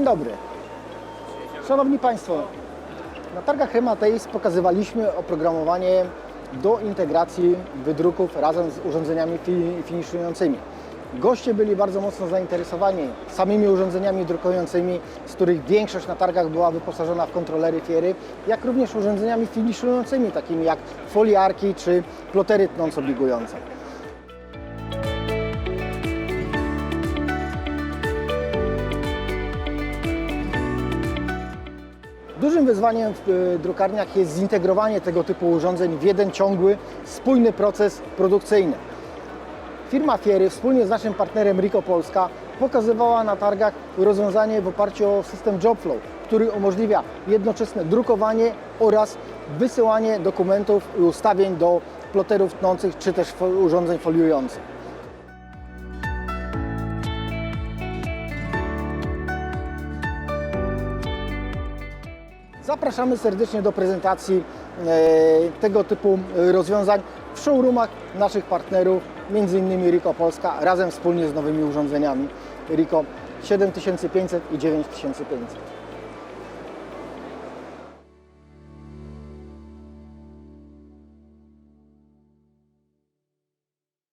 dobry. Szanowni Państwo, na targach Hemateis pokazywaliśmy oprogramowanie do integracji wydruków razem z urządzeniami fi- finiszującymi. Goście byli bardzo mocno zainteresowani samymi urządzeniami drukującymi, z których większość na targach była wyposażona w kontrolery fiery, jak również urządzeniami finiszującymi, takimi jak foliarki czy plotery tnąco-bigujące. Dużym wyzwaniem w y, drukarniach jest zintegrowanie tego typu urządzeń w jeden ciągły, spójny proces produkcyjny. Firma Fiery wspólnie z naszym partnerem Rico Polska pokazywała na targach rozwiązanie w oparciu o system JobFlow, który umożliwia jednoczesne drukowanie oraz wysyłanie dokumentów i ustawień do ploterów tnących czy też urządzeń foliujących. Zapraszamy serdecznie do prezentacji e, tego typu rozwiązań w showroomach naszych partnerów, m.in. Rico Polska, razem wspólnie z nowymi urządzeniami Rico 7500 i 9500.